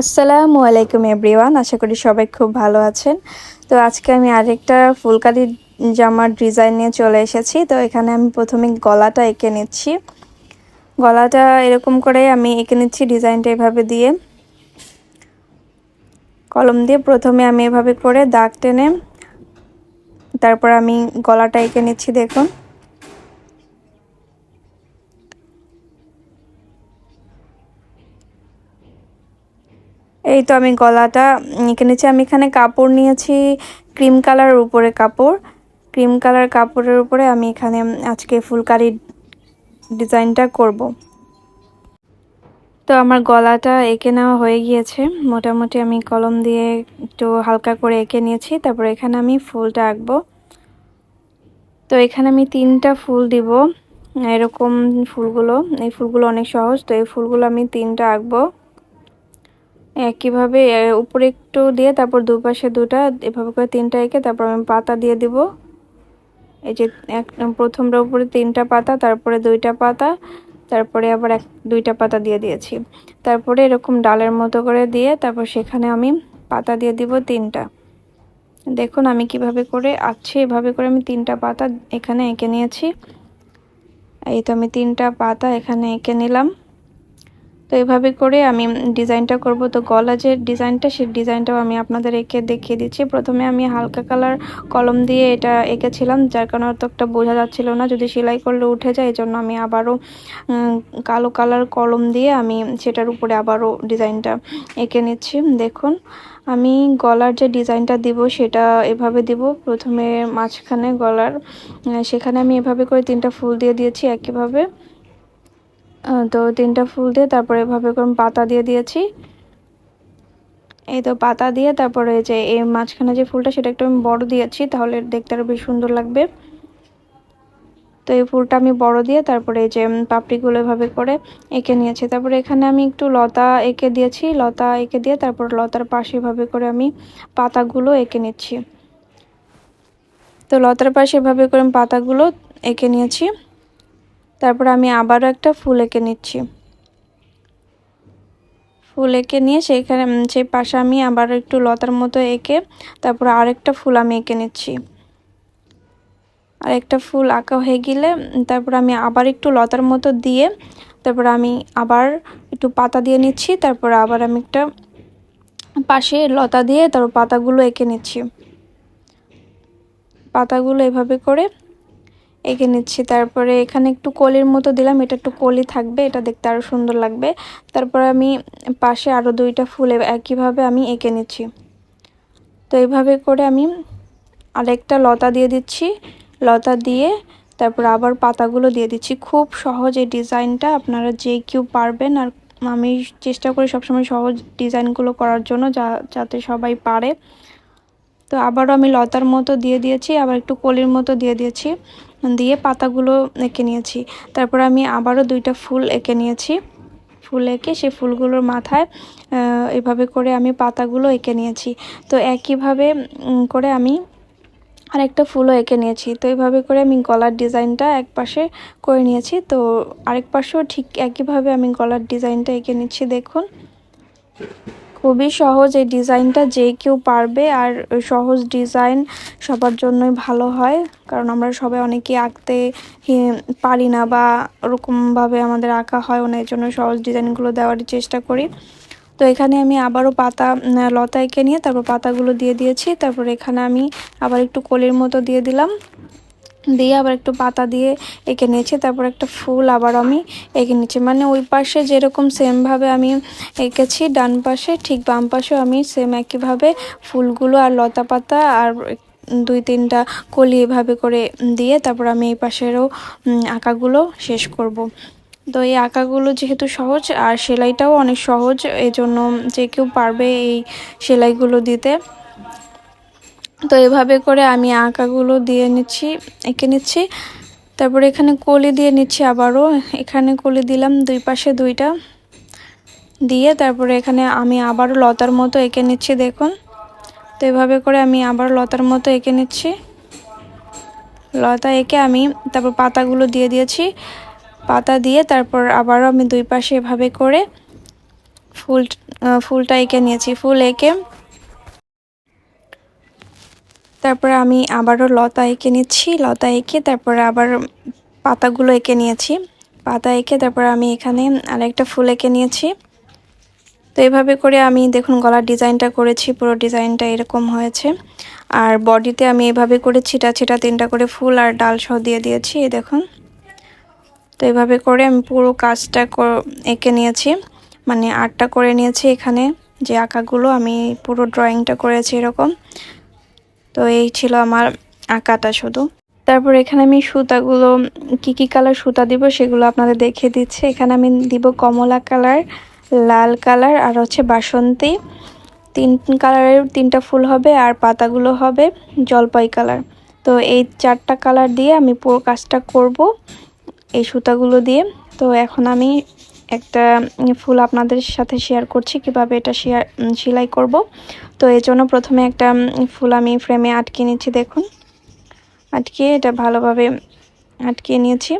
আসসালামু আলাইকুম এভরিওয়ান, আশা করি সবাই খুব ভালো আছেন। তো আজকে আমি আরেকটা ফুলকারি জামার ডিজাইন নিয়ে চলে এসেছি। তো এখানে আমি প্রথমে গলাটা এঁকে নিচ্ছি। গলাটা এরকম করে আমি এঁকে নিচ্ছি ডিজাইনটা এভাবে দিয়ে। কলম দিয়ে প্রথমে আমি এভাবে করে দাগ টেনে তারপর আমি গলাটা এঁকে নিচ্ছি, দেখুন। এই তো আমি গলাটা এঁকে নিচ্ছি। আমি এখানে কাপড় নিয়েছি ক্রিম কালারের উপরে কাপড়। ক্রিম কালার কাপড়ের উপরে আমি এখানে আজকে ফুলকারি ডিজাইনটা করব। তো আমার গলাটা এঁকে নেওয়া হয়ে গিয়েছে। মোটামুটি আমি কলম দিয়ে একটু হালকা করে এঁকে নিয়েছি। তারপর এখানে আমি ফুলটা আঁকবো। তো এখানে আমি তিনটা ফুল দিব। এরকম ফুলগুলো, এই ফুলগুলো অনেক সহজ। তো এই ফুলগুলো আমি তিনটা আঁকবো। একইভাবে উপরে একটু দিয়ে তারপর দুপাশে দুটা, এভাবে করে তিনটা এঁকে তারপর আমি পাতা দিয়ে দিব। এই যে এক, প্রথমটা উপরে তিনটা পাতা, তারপরে দুইটা পাতা, তারপরে আবার এক, দুইটা পাতা দিয়ে দিয়েছি। তারপরে এরকম ডালের মতো করে দিয়ে তারপর সেখানে আমি পাতা দিয়ে দিব তিনটা। দেখুন আমি কীভাবে করে আঁকছি, এভাবে করে আমি তিনটা পাতা এখানে এঁকে নিয়েছি। এই তো আমি তিনটা পাতা এখানে এঁকে নিলাম। তো এভাবে করে আমি ডিজাইনটা করব। তো গলা যে ডিজাইনটা, সেই ডিজাইনটাও আমি আপনাদের এঁকে দেখিয়ে দিচ্ছি। প্রথমে আমি হালকা কালার কলম দিয়ে এটা এঁকেছিলাম, যার কারণে একটা বোঝা যাচ্ছিল না। যদি সেলাই করলে উঠে যায় এই জন্য আমি আবারও কালো কালার কলম দিয়ে আমি সেটার উপরে আবারও ডিজাইনটা এঁকে নিচ্ছি। দেখুন, আমি গলার যে ডিজাইনটা দিব, সেটা এভাবে দিব। প্রথমে মাঝখানে গলার, সেখানে আমি এভাবে করে তিনটা ফুল দিয়ে দিয়েছি একইভাবে। তো তিনটা ফুল দিয়ে তারপরে এভাবে করে পাতা দিয়ে দিয়েছি। এই তো পাতা দিয়ে তারপরে যে এই মাঝখানে যে ফুলটা সেটা একটু আমি বড় দিয়েছি, তাহলে দেখতে আরও বেশ সুন্দর লাগবে। তো এই ফুলটা আমি বড় দিয়ে তারপরে যে পাপড়িগুলো এভাবে করে এঁকে নিয়েছি। তারপরে এখানে আমি একটু লতা এঁকে দিয়েছি, লতা এঁকে দিয়ে তারপর লতার পাশে এভাবে করে আমি পাতাগুলো এঁকে নিচ্ছি। তো লতার পাশে এভাবে করে আমি পাতাগুলো এঁকে নিয়েছি। তারপর আমি আবারও একটা ফুল এঁকে নিচ্ছি। ফুল এঁকে নিয়ে সেইখানে সেই পাশে আমি আবার একটু লতার মতো এঁকে তারপর আরেকটা ফুল আমি এঁকে নিচ্ছি। আর একটা ফুল আঁকা হয়ে গেলে তারপর আমি আবার একটু লতার মতো দিয়ে তারপর আমি আবার একটু পাতা দিয়ে নিচ্ছি, তারপর আবার আমি একটা পাশে লতা দিয়ে তারপর পাতাগুলো এঁকে নিচ্ছি। পাতাগুলো এভাবে করে এঁকে নিচ্ছি। তারপরে এখানে একটু কলির মতো দিলাম। এটা একটু কলি থাকবে, এটা দেখতে আরও সুন্দর লাগবে। তারপরে আমি পাশে আরও দুইটা ফুল একইভাবে আমি এঁকে নিচ্ছি। তো এইভাবে করে আমি আরেকটা লতা দিয়ে দিচ্ছি। লতা দিয়ে তারপর আবার পাতাগুলো দিয়ে দিচ্ছি। খুব সহজ এই ডিজাইনটা, আপনারা যে কেউ পারবেন। আর আমি চেষ্টা করি সবসময় সহজ ডিজাইনগুলো করার জন্য, যা, যাতে সবাই পারে। তো আবারও আমি লতার মতো দিয়ে দিয়েছি, আবার একটু কলির মতো দিয়ে দিয়েছি। দিয়ে পাতাগুলো এঁকে নিয়েছি। তারপর আমি আবারও দুইটা ফুল এঁকে নিয়েছি। ফুল এঁকে সে ফুলগুলোর মাথায় এভাবে করে আমি পাতাগুলো এঁকে নিয়েছি। তো একইভাবে করে আমি আরেকটা ফুলও এঁকে নিয়েছি। তো এইভাবে করে আমি গলার ডিজাইনটা এক পাশে করে নিয়েছি। তো আরেক পাশেও ঠিক একইভাবে আমি গলার ডিজাইনটা এঁকে নিচ্ছি, দেখুন। খুবই সহজ এই ডিজাইনটা, যে কেউ পারবে আর সহজ ডিজাইন সবার জন্যই ভালো হয়। কারণ আমরা সবাই অনেকে আঁকতে পারি না বা ওরকমভাবে আমাদের আঁকা হয় ওনার জন্য সহজ ডিজাইনগুলো দেওয়ার চেষ্টা করি। তো এখানে আমি আবারও পাতা লতা এঁকে নিয়ে তারপর পাতাগুলো দিয়ে দিয়েছি। তারপর এখানে আমি আবার একটু কলির মতো দিয়ে দিলাম। দিয়ে আবার একটু পাতা দিয়ে এঁকে নিয়েছি। তারপর একটা ফুল আবার আমি এঁকে নিচ্ছি। মানে ওই পাশে যেরকম সেমভাবে আমি এঁকেছি, ডান পাশে ঠিক বাম পাশেও আমি সেম একইভাবে ফুলগুলো আর লতা পাতা আর দুই তিনটা কলি এভাবে করে দিয়ে তারপর আমি এই পাশেরও আঁকাগুলো শেষ করব। তো এই আঁকাগুলো যেহেতু সহজ আর সেলাইটাও অনেক সহজ, এজন্য যে কেউ পারবে এই সেলাইগুলো দিতে। তো এভাবে করে আমি আঁকাগুলো দিয়ে নিচ্ছি, এঁকে নিচ্ছি। তারপরে এখানে কলি দিয়ে নিচ্ছি আবারও। এখানে কলি দিলাম দুই পাশে দুইটা। দিয়ে তারপরে এখানে আমি আবারও লতার মতো এঁকে নিচ্ছি, দেখুন। তো এভাবে করে আমি আবার লতার মতো এঁকে নিচ্ছি। লতা এঁকে আমি তারপর পাতাগুলো দিয়ে দিয়েছি। পাতা দিয়ে তারপর আবারও আমি দুই পাশে এভাবে করে ফুল ফুলটা এঁকে নিয়েছি। ফুল এঁকে তারপরে আমি আবারও লতা এঁকে নিচ্ছি, লতা এঁকে তারপরে আবার পাতাগুলো এঁকে নিয়েছি। পাতা এঁকে তারপরে আমি এখানে আরেকটা ফুল এঁকে নিয়েছি। তো এভাবে করে আমি দেখুন গলার ডিজাইনটা করেছি, পুরো ডিজাইনটা এরকম হয়েছে। আর বডিতে আমি এভাবে করে ছিটা ছিটা তিনটা করে ফুল আর ডাল সহ দিয়ে দিয়েছি, এই দেখুন। তো এভাবে করে আমি পুরো কাজটা এঁকে নিয়েছি। মানে আর্টটা করে নিয়েছি এখানে, যে আঁকাগুলো আমি পুরো ড্রয়িংটা করেছি এরকম। তো এই ছিল আমার আঁকাটা শুধু। তারপর এখানে আমি সুতাগুলো, কি কি কালার সুতা দিব সেগুলো আপনাদের দেখিয়ে দিচ্ছি। এখানে আমি দিব কমলা কালার, লাল কালার আর হচ্ছে বাসন্তী। তিন কালারের তিনটা ফুল হবে আর পাতাগুলো হবে জলপাই কালার। তো এই চারটা কালার দিয়ে আমি পুরো কাজটা করব এই সুতাগুলো দিয়ে। তো এখন আমি একটা ফুল আপনাদের সাথে শেয়ার করছি, কীভাবে এটা শেয়ার সেলাই করব। তো এই জন্য প্রথমে একটা ফুল আমি ফ্রেমে আটকে নিচ্ছি, দেখুন। আটকে এটা ভালোভাবে আটকে নিয়েছি।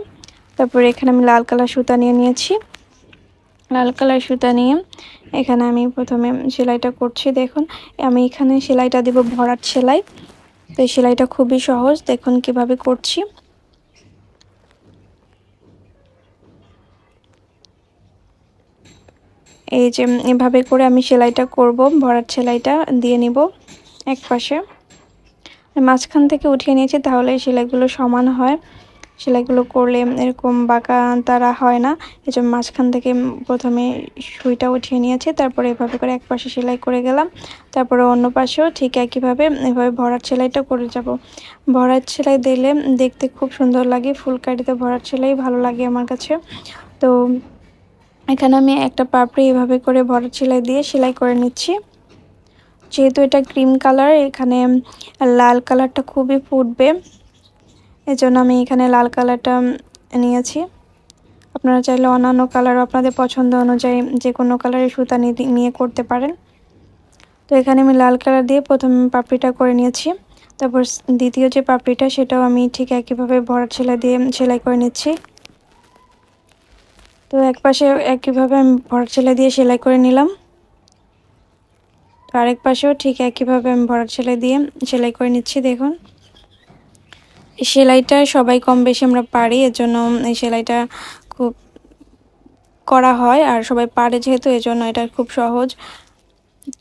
তারপরে এখানে আমি লাল কালার সুতা নিয়ে নিয়েছি। লাল কালার সুতা নিয়ে এখানে আমি প্রথমে সেলাইটা করছি, দেখুন। আমি এখানে সেলাইটা দেব ভরাট সেলাই। তো সেলাইটা খুবই সহজ, দেখুন কীভাবে করছি। এই যে এভাবে করে আমি সেলাইটা করব, ভরাট সেলাইটা দিয়ে নিব এক পাশে। মাঝখান থেকে উঠিয়ে নিয়েছি, তাহলে সেলাইগুলো সমান হয়। সেলাইগুলো করলে এরকম বাঁকা তারা হয় না। এই জন্য মাঝখান থেকে প্রথমে সুইটা উঠিয়ে নিয়েছি, তারপরে এভাবে করে এক পাশে সেলাই করে গেলাম। তারপরে অন্য পাশেও ঠিক একইভাবে, এভাবে ভরাট সেলাইটা করে যাব। ভরাট সেলাই দিলে দেখতে খুব সুন্দর লাগে, ফুলকারিতে ভরাট সেলাই ভালো লাগে আমার কাছে। তো এখানে আমি একটা পাপড়ি এভাবে করে ভরাট সেলাই দিয়ে সেলাই করে নিচ্ছি। যেহেতু এটা ক্রিম কালার, এখানে লাল কালারটা খুবই ফুটবে। এজন্য আমি এখানে লাল কালারটা নিয়েছি। আপনারা চাইলে অন্যান্য কালার আপনাদের পছন্দ অনুযায়ী যে কোনো কালারের সুতা নিয়ে- নিয়ে করতে পারেন। তো এখানে আমি লাল কালার দিয়ে প্রথম পাপড়িটা করে নিয়েছি। তারপর দ্বিতীয় যে পাপড়িটা সেটাও আমি ঠিক একইভাবে ভরাট সেলাই দিয়ে সেলাই করে নিচ্ছি। তো এক পাশে একইভাবে আমি ভরাট সেলাই দিয়ে সেলাই করে নিলাম। তো আরেক পাশেও ঠিক একইভাবে আমি ভরাট সেলাই দিয়ে সেলাই করে নিচ্ছি, দেখুন। এই সেলাইটা সবাই কম বেশি আমরা পারি এর জন্য এই সেলাইটা খুব করা হয়, আর সবাই পারে যেহেতু, এজন্য এটা খুব সহজ।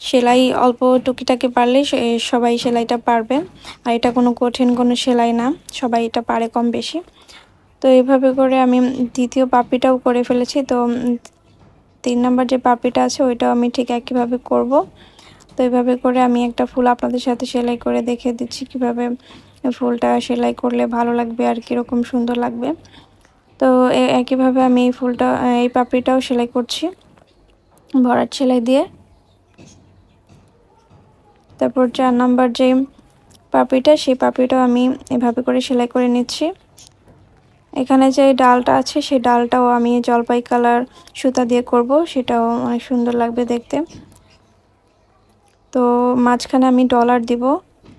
সেলাই অল্প টুকিটাকি পারলে সবাই সেলাইটা পারবে, আর এটা কোনো কঠিন কোনো সেলাই না, সবাই এটা পারে কম বেশি। তো এইভাবে করে আমি দ্বিতীয় পাপিটাও করে ফেলেছি। তো তিন নম্বর যে পাপিটা আছে, ওইটাও আমি ঠিক একইভাবে করব। তো এইভাবে করে আমি একটা ফুল আপনাদের সাথে সেলাই করে দেখে দিচ্ছি কীভাবে ফুলটা সেলাই করলে ভালো লাগবে আর কীরকম সুন্দর লাগবে। তো একইভাবে আমি এই ফুলটা, এই পাপড়িটাও সেলাই করছি ভরাট সেলাই দিয়ে। তারপর চার নাম্বার যে পাপড়িটা, সেই পাপড়িটাও আমি এভাবে করে সেলাই করে নিচ্ছি। এখানে যে ডালটা আছে সেই ডালটাও আমি জলপাই কালার সুতা দিয়ে করব, সেটাও অনেক সুন্দর লাগবে দেখতে। তো মাঝখানে আমি ডলার দিব।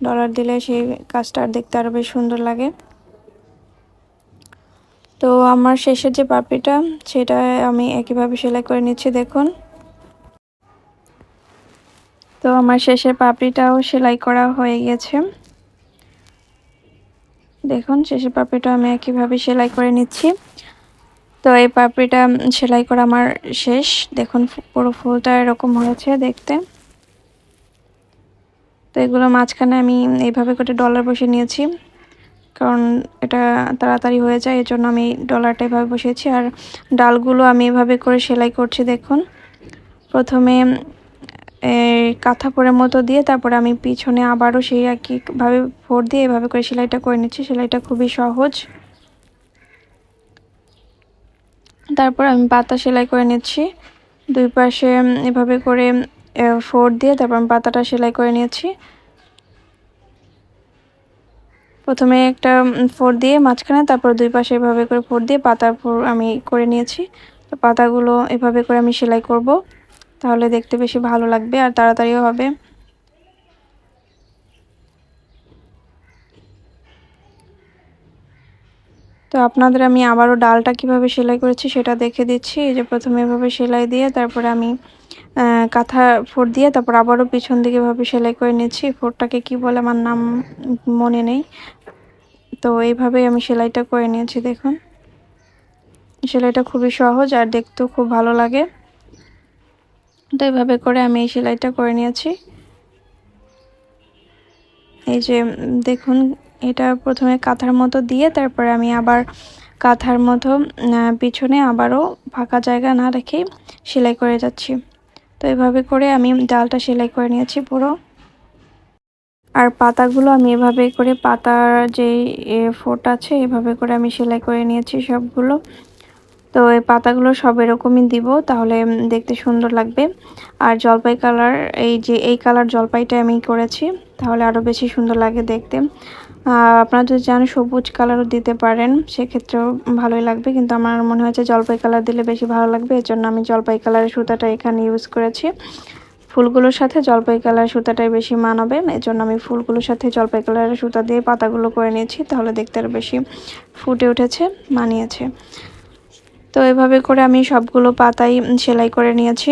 ডলার দিলে সেই কাজটা আর দেখতে আরও বেশ সুন্দর লাগে। তো আমার শেষের যে পাপড়িটা, সেটা আমি একইভাবে সেলাই করে নিচ্ছি, দেখুন। তো আমার শেষের পাপড়িটাও সেলাই করা হয়ে গেছে। দেখুন, শেষের পাপড়িটা আমি একইভাবে সেলাই করে নিচ্ছি। তো এই পাপড়িটা সেলাই করা আমার শেষ। দেখুন পুরো ফুলটা এরকম হয়েছে দেখতে। তো এগুলো মাঝখানে আমি এইভাবে করে ডলার বসে নিয়েছি। কারণ এটা তাড়াতাড়ি হয়ে যায় এর জন্য আমি ডলারটা এভাবে বসিয়েছি। আর ডালগুলো আমি এভাবে করে সেলাই করছি, দেখুন। প্রথমে এই কাঁথাপোড়ের মতো দিয়ে তারপরে আমি পিছনে আবারও সেই একইভাবে ফোর দিয়ে এভাবে করে সেলাইটা করে নিচ্ছি। সেলাইটা খুবই সহজ। তারপর আমি পাতা সেলাই করে নিচ্ছি। দুই পাশে এভাবে করে ফোর দিয়ে তারপর আমি পাতাটা সেলাই করে নিয়েছি। প্রথমে একটা ফোর দিয়ে মাঝখানে তারপর দুই পাশে এভাবে করে ফোর দিয়ে পাতার ফোর আমি করে নিয়েছি। তো পাতাগুলো এভাবে করে আমি সেলাই করব। তাহলে দেখতে বেশি ভালো লাগবে আর তাড়াতাড়িও হবে। তো আপনাদের আমি আবারও ডালটা কীভাবে সেলাই করেছি সেটা দেখে দিচ্ছি। এই যে প্রথমে এভাবে সেলাই দিয়ে তারপরে আমি কাঁথা ফোর দিয়ে তারপর আবারও পিছন দিকে ভাবে সেলাই করে নিচ্ছি। ফোরটাকে কি বলে আমার নাম মনে নেই। তো এইভাবেই আমি সেলাইটা করে নিয়েছি দেখুন। সেলাইটা খুবই সহজ আর দেখতেও খুব ভালো লাগে। তো এইভাবে করে আমি এই সেলাইটা করে নিয়েছি। এই যে দেখুন, এটা প্রথমে কাঁথার মতো দিয়ে তারপরে আমি আবার কাঁথার মতো পিছনে আবারও ফাঁকা জায়গা না রেখেই সেলাই করে যাচ্ছি। তো এভাবে করে আমি ডালটা সেলাই করে নিয়েছি পুরো। আর পাতাগুলো আমি এভাবে করে, পাতার যে ফোট আছে, এভাবে করে আমি সেলাই করে নিয়েছি সবগুলো। তো এই পাতাগুলো সব এরকমই দিব, তাহলে দেখতে সুন্দর লাগবে। আর জলপাই কালার, এই যে, এই কালার জলপাইটা আমি করেছি, তাহলে আরও বেশি সুন্দর লাগে দেখতে। আপনারা যদি চান সবুজ কালারও দিতে পারেন, সেক্ষেত্রেও ভালোই লাগবে, কিন্তু আমার মনে হয়েছে জলপাই কালার দিলে বেশি ভালো লাগবে এর জন্য আমি জলপাই কালারের সুতাটা এখানে ইউজ করেছি। ফুলগুলোর সাথে জলপাই কালার সুতাটাই বেশি মানাবে এর জন্য আমি ফুলগুলোর সাথে জলপাই কালারের সুতা দিয়ে পাতাগুলো করে নিয়েছি, তাহলে দেখতে আরও বেশি ফুটে উঠেছে, মানিয়েছে। তো এভাবে করে আমি সবগুলো পাতাই সেলাই করে নিয়েছি।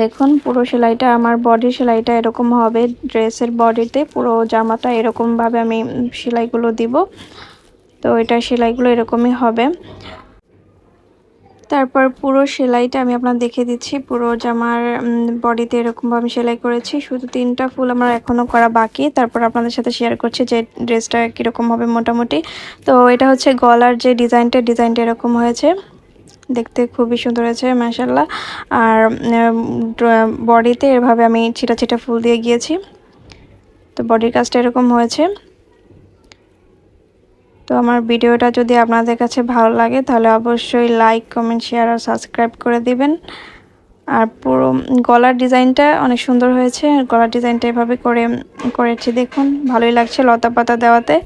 দেখুন, পুরো সেলাইটা আমার বডি সেলাইটা এরকম হবে। ড্রেসের বডিতে পুরো জামাটা এরকমভাবে আমি সেলাইগুলো দিব। তো এটা সেলাইগুলো এরকমই হবে। তারপর পুরো সেলাইটা আমি আপনার দেখে দিচ্ছি। পুরো জামার বডিতে এরকমভাবে আমি সেলাই করেছি। শুধু তিনটা ফুল আমার এখনও করা বাকি। তারপর আপনাদের সাথে শেয়ার করছি যে ড্রেসটা কীরকম হবে মোটামুটি। তো এটা হচ্ছে গলার যে ডিজাইনটা ডিজাইনটা এরকম হয়েছে। দেখতে খুবই সুন্দর হয়েছে মাসাল্লাহ আর বডিতে এভাবে আমি ছিটা ছিটা ফুল দিয়ে গিয়েছি। তো বডির কাজটা এরকম হয়েছে। তো আমার ভিডিওটা যদি আপনাদের কাছে ভালো লাগে, তাহলে অবশ্যই লাইক কমেন্ট শেয়ার আর সাবস্ক্রাইব করে দিবেন। আর পুরো গলার ডিজাইনটা অনেক সুন্দর হয়েছে। গলার ডিজাইনটা এভাবে করে, করেছি দেখুন। ভালোই লাগছে লতা পাতা দেওয়াতে।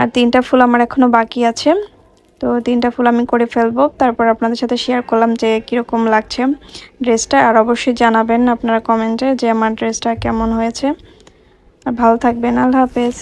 আর তিনটা ফুল আমার এখনও বাকি আছে। তো তিনটা ফুল আমি করে ফেলব। তারপর আপনাদের সাথে শেয়ার করলাম যে কীরকম লাগছে ড্রেসটা। আর অবশ্যই জানাবেন আপনারা কমেন্টে যে আমার ড্রেসটা কেমন হয়েছে। আর ভালো থাকবেন। আল্লাহ হাফেজ।